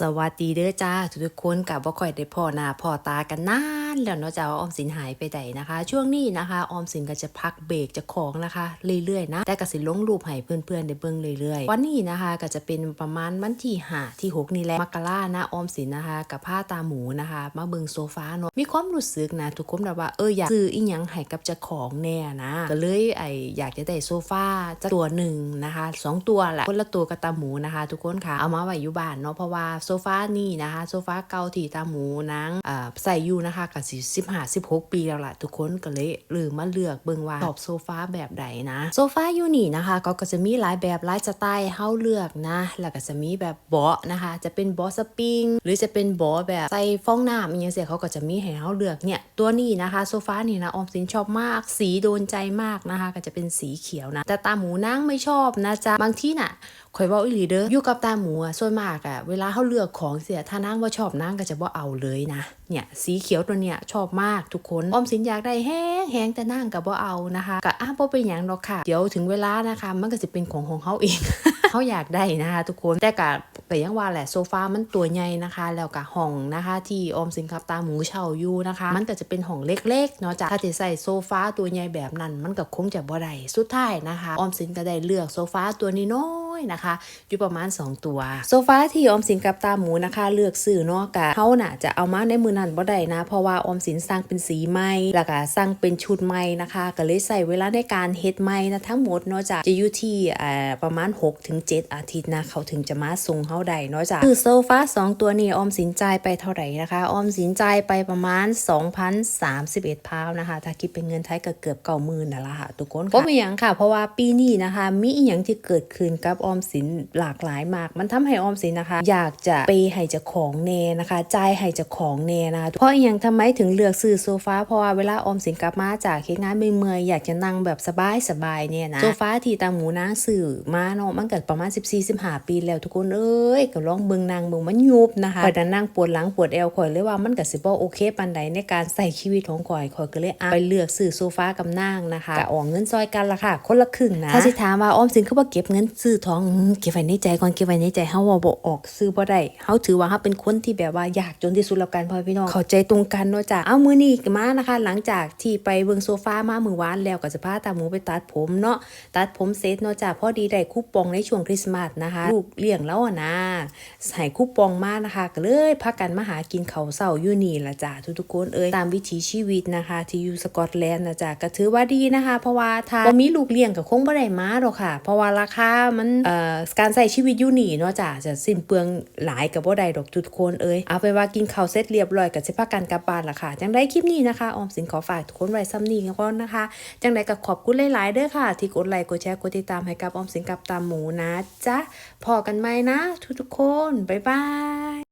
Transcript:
สวัสดีเด้อจ้าทุกๆคนกับบ่ค่อยได้พ่อหน้าพ่อตากันนาน แล้วเนาะจ้าว่าออมสินหายไปไหนนะคะ ช่วงนี้นะคะออมสินก็จะพักเบรกจะของนะคะ เรื่อยๆนะแต่ก็สิลงรูปให้เพื่อนๆได้เบิ่งเรื่อยๆ วันนี้นะคะก็จะเป็นประมาณวันที่5ที่6นี่แหละมกรานะออมสินนะคะกับผ้าตาหมูนะคะ มาเบิ่งโซฟาเนาะมีความรู้สึกนะทุกคนแบบว่าเอออยากซื้ออีหยังให้กับเจ้าของแน่นะก็เลยไออยากจะได้โซฟาจะตัวหนึ่งนะคะสองตัวแหละคนละตัวกับตาหมูนะคะ ทุกคนค่ะเอามาไว้อยู่บ้านเนาะเพราะว่าโซฟานี่นะคะ โซฟาเก่าที่ตาหมูนางใส่อยู่นะคะกับสิสิบห้าสิบหกปีแล้วล่ะทุกคนก็เลยหรือมาเลือกเบิ่งว่าชอบโซฟาแบบใดนะ โซฟาอยู่นี่นะคะก็ก็จะมีหลายแบบหลายสไตล์เฮาเลือกนะ แล้วก็จะมีแบบเบาะนะคะ จะเป็นเบาะสปริง หรือจะเป็นเบาะแบบใส่ฟองน้ำอย่างเงี้ยเสียเขาก็จะมีให้เฮาเลือกเนี่ยตัวนี้นะคะโซฟานี่นะออมสินชอบมาก สีโดนใจมากนะคะ ก็จะเป็นสีเขียวนะแต่ตาหมูนางไม่ชอบนะจ๊ะบางที่น่ะข่อยเว่าอีหลีเด้ออยู่กับตาหมูอะส่วนมากอะเวลาเขาเลือกของเสียถ้านางว่าชอบนางก็จะบ่เอาเลยนะเนี่ยสีเขียวตัวเนี้ยชอบมากทุกคนออมสินอยากได้แห้งแห้งแต่นางก็บ่เอานะคะก็อ้าวบ่เป็นหยังหรอกค่ะ เดี๋ยวถึงเวลานะคะ มันก็จะเป็นของของเขาเองเขาอยากได้นะคะทุกคนแต่ก็แต่ยังว่าแหละโซฟามันตัวใหญ่นะคะ แล้วก็ห้องนะคะ ที่ออมสินกับตาหมูเช่าอยู่นะคะ มันก็จะเป็นห้องเล็กๆเนาะจ้ะถ้าจะใส่โซฟาตัวใหญ่แบบนั้น มันก็คงจะบ่ได้สุดท้ายนะคะ ออมสินก็ได้เลือกโซฟาตัวนี้น้ อยๆนะคะ อยู่ประมาณ 2 ตัว โซฟาที่ออมสินกับตาหมูนะคะ เลือกซื้อนาะกะเขาน่ะจะเอามาในมือนั้นบ่ได้นะ เพราะว่าออมสินสร้างเป็นสีใหม่แล้วก็สร้างเป็นชุดใหม่นะคะ ก็เลยใส่เวลาในการเฮ็ดใหม่นะทั้งหมดเนาะจ้ะจะอยู่ที่ประมาณ6-7อาทิตย์นะเขาถึงจะมาส่งเฮาได้เนาะจ้ะคือโซฟา2 ตัวนี้ออมสินจ่ายไปเท่าไหร่นะคะออมสินจ่ายไปประมาณ 2,031พาวน์นะคะ ถ้าคิดเป็นเงินไทยก็เกือบ90,000นั่นละค่ะทุกคนค่ะก็ไม่ยังค่ะ เพราะว่าปีนี้นะคะ มีอีหยังที่เกิดขึ้นกับออมสินหลากหลายมาก มันทำให้ออมสินนะคะ อยากจะไปให้จ้าของแน่นะคะจ่ายให้จ้าของแน่นะเพราะอีหยังทำไมถึงเลือกซื้อโซฟาเพราะว่าเวลาออมสินกลับมาจากเฮ็ดงานเมื่อยๆอยากจะนั่งแบบสบายสบายๆเนี่ยนะโซฟาที่ตาหมูนางซื้อมาเนาะมันเกิดประมาณ 14-15ปีแล้วทุกคนเอ้ยก็ลองเบิ่งนางเบิ่งมันยุบนะคะข่อยนั่งปวดหลังปวดเอวข่อยเลยว่ามันก็สิบ่โอเคปานใดในการใส่ชีวิตของข่อยข่อยก็เลยเอาไปเลือกซื้อโซฟากับนางนะคะก็ออกเงินซอยกันละค่ะคนละครึ่งนะถ้าสิถามว่าออมสินคือว่เก็บเงินซื้อทองอืมเก็บไว้ในใจก่อนเก็บไว้ในใจเฮาว่าบ่ออกซื้อบ่ได้เฮาถือว่าเฮาเป็นคนที่แบบว่ายากจนที่สุดแล้วกันพ่อพี่น้องเข้าใจตรงกันเนาะจ้ะเอามื้อนี้ก็มานะคะ หลังจากที่ไปเบิ่งโซฟามามื้อวานแล้วก็จะพาตาหมูไปตัดผมเนาะตัดผมเสร็จเนาะจ้ะพอดีได้คูปองในช่วงคริสต์มาสนะคะลูกเลี้ยงแล้วอะนะให้คูปองมานะคะก็เลยพากันมาหากินข้าวเช้าอยู่นี่ล่ะจ้ะทุกๆคนเอ้ยตามวิถีชีวิตนะคะ ที่อยู่สกอตแลนด์นะจ้ะก็ถือว่าดีนะคะ เพราะว่าถ้าบ่มีลูกเลี้ยงก็คงบ่ได้มาหรอกค่ะ เพราะว่าราคามันเอ่อการใส่ชีวิตอยู่นี่เนาะจ้ะจะสิ้นเปลืองหลายกับบ่ใดดอกทุกคนเอ้ยเอาไปนว่ากินข้าวเสร็จเรียบร้อยก็สิพากันกลับบ้านละค่ะ จังได้คลิปนี้นะคะ ออมสินขอฝากทุกคนไว้ซ้ำนี้ก่อนนะคะ จังไดก็ขอบคุณหลายๆเด้อค่ะ ที่กดไลค์กดแชร์กดติดตามให้กับออมสินกับตามหมูนะจ๊ะพอกันไหมนะ ทุกๆคนบ๊ายบาย